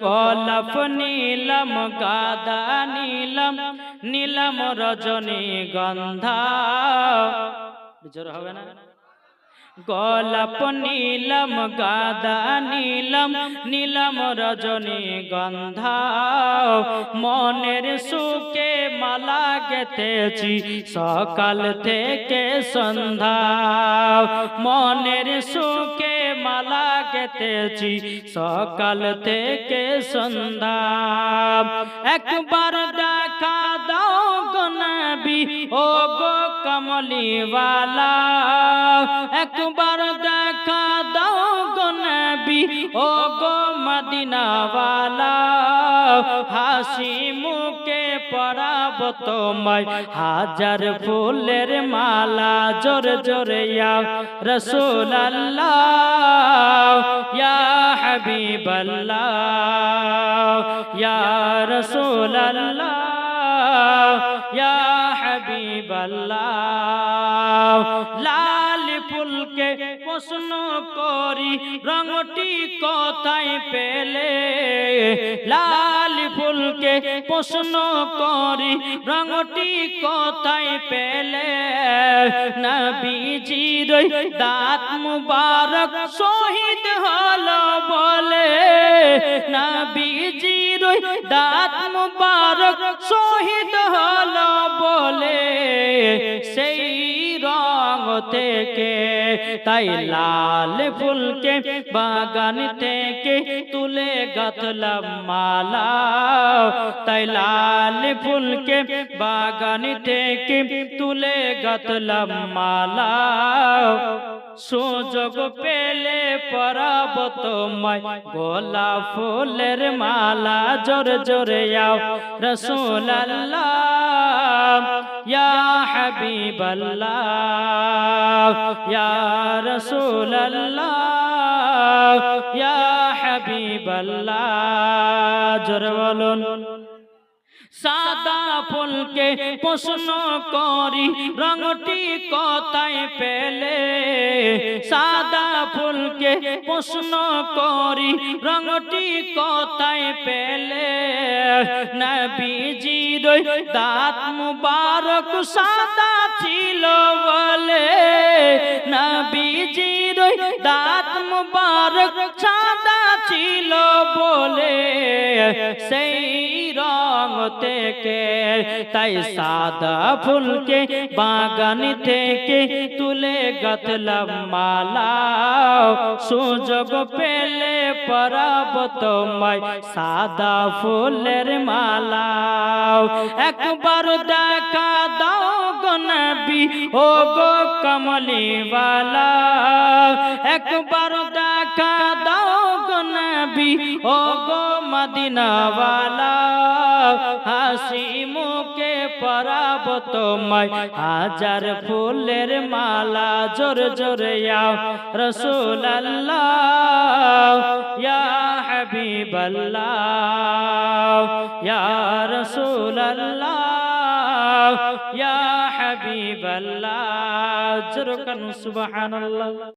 গোলাপ নীলম গাদা নীলম নীলম রজনী গন্ধা। জোর হবে না? গোলাপ নীলম, গাদা নীলম নীলম রজনী গন্ধা মনের সুখে মালা গেতেছি সকাল থেকে সন্ধ্যা মনের সুখে মালা গেতেছি সকাল থেকে সন্ধ্যা একবার দেখা দাও গো ও গো কমলিওয়ালা। একবার দেখা দাও গো নবী, ও গো মদিনাওয়ালা। হাসি মুখে পরাব তোমায়, হাজার ফুলের মালা জোর জোরে ইয়া রসুল আল্লাহ ইয়া হাবিব আল্লাহ ইয়া রসুল আল্লাহ ইয়া হাবিব আল্লাহ লাল ফুলকে প্রশ্ন করি, রঙটি কোথায় পেলে? লাল ফুলকে প্রশ্ন করি, রঙটি কোথায় পেলে? নবীজির দাঁত মুবারক শহীদ হলো বলে। নবীজির দাঁত মুবারক শহীদ হলো থেকে তাই লাল ফুলকে বাগান থেকে তুলে গাথলাম মালা। তাই লাল ফুলকে বাগান থেকে তুলে গাথলাম মালা। সুযোগ পেলে পরাব তোমায় গোলা ফুলের মালা। জোর জোরে যাও রসুল আল্লাহ হাবিব ইয়া রসুল ইয়া হাবিব জোর বলুন। সাদা ফুলকে প্রশ্ন করি, রঙটি কোথায় পেলে? সাদা ফুলকে প্রশ্ন করি, রঙটি কোথায় পেলে? নবীজির দাঁত মুবারক সাদা ছিল বলে। নবীজির দাঁত মুবারক সাদা ছিল বলে। সেই থেকে তাই সাদা ফুলকে বাগান থেকে তুলে গাতলাম মালা। সুযোগ পেলে পরাব তোমায় সাদা ফুলের মালা। একবার দেখা দাও নবী, ও গো কমলিওয়ালা। একবার দেখা দাও গো ও গো মদিনাওয়ালা। হাসি মুখে পরাব তোমায়। হাজার ফুলের মালা জোর জোরে যাও রসুল আল্লাহ ইয়া হাবিব আল্লাহ ইয়া রসুল আল্লাহ ইয়া হাবিব আল্লাহ জোর কান সুবহানাল্লাহ।